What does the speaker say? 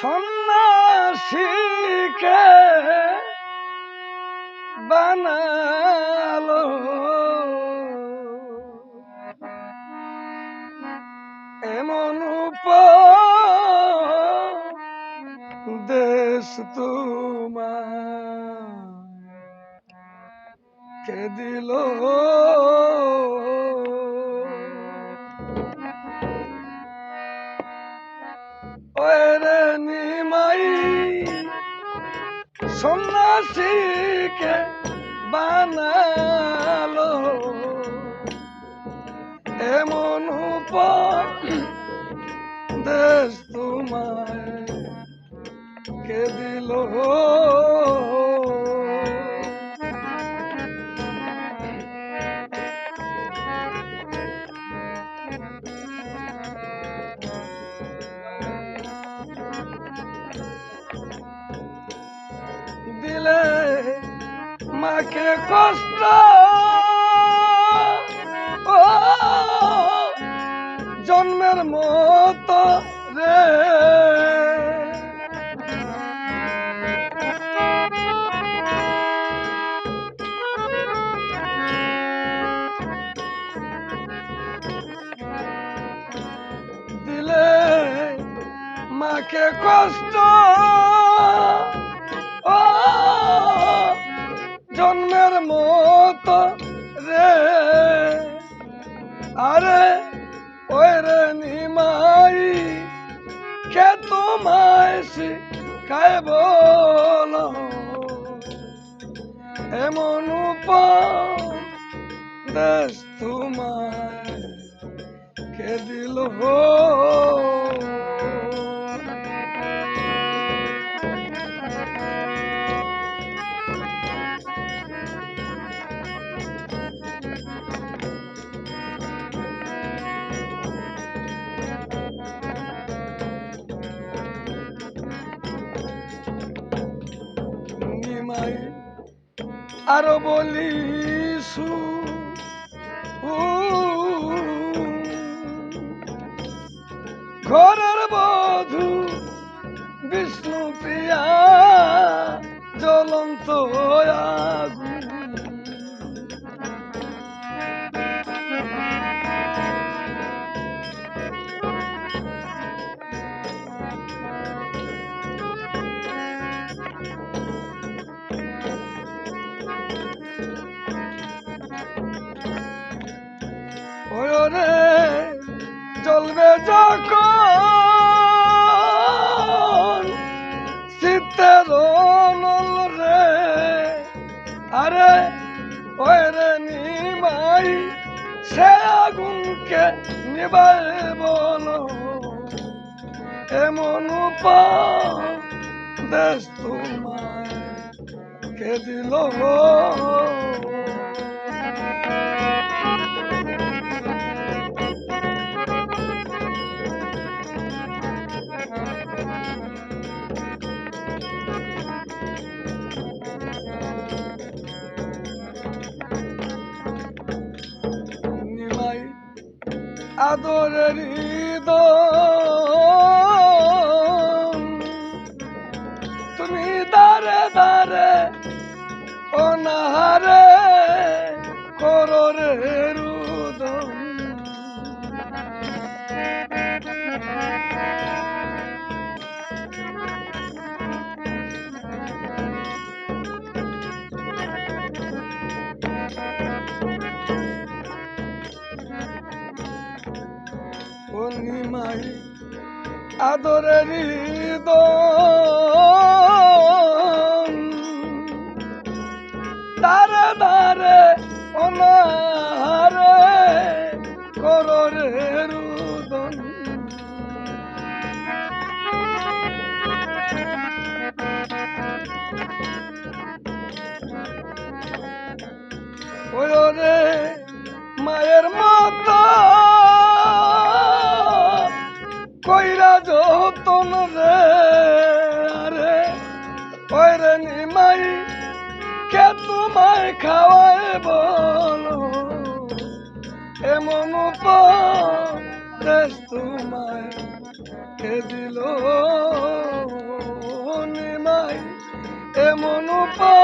সন্ন্যাসীকে বানালো? এমন দেশ তোমার কে দিল? ওয়ে সন্ন্যাসীকে বানালো। এমন দেশ তোমায় কে দিল? মাকে কষ্ট। জন্মের মতো রে। কষ্ট। জন্মের মতো রে। আরে, ওই রে নিমাই, কে তোমায় শিখায় বলো? এমন দেশ তোমায় কে দিল নিমাই আরও বলিসু ঘরের বধু বিষ্ণু প্রিয়া জ্বলন্ত নল রে, আরে ওই রে নিমাই, সে আগুনকে নিবাই বলো। এমন দেশ তোমায় কে দিল আদরের হৃদয় পূর্ণিমাই আদরের হৃদয়। কইরা যতন রে আরে ওই রে নিমাই, কে তোমায় খাওয়ায় বলো? এমন দেশ তোমায় কে দিল? নিমাই, এমন দেশ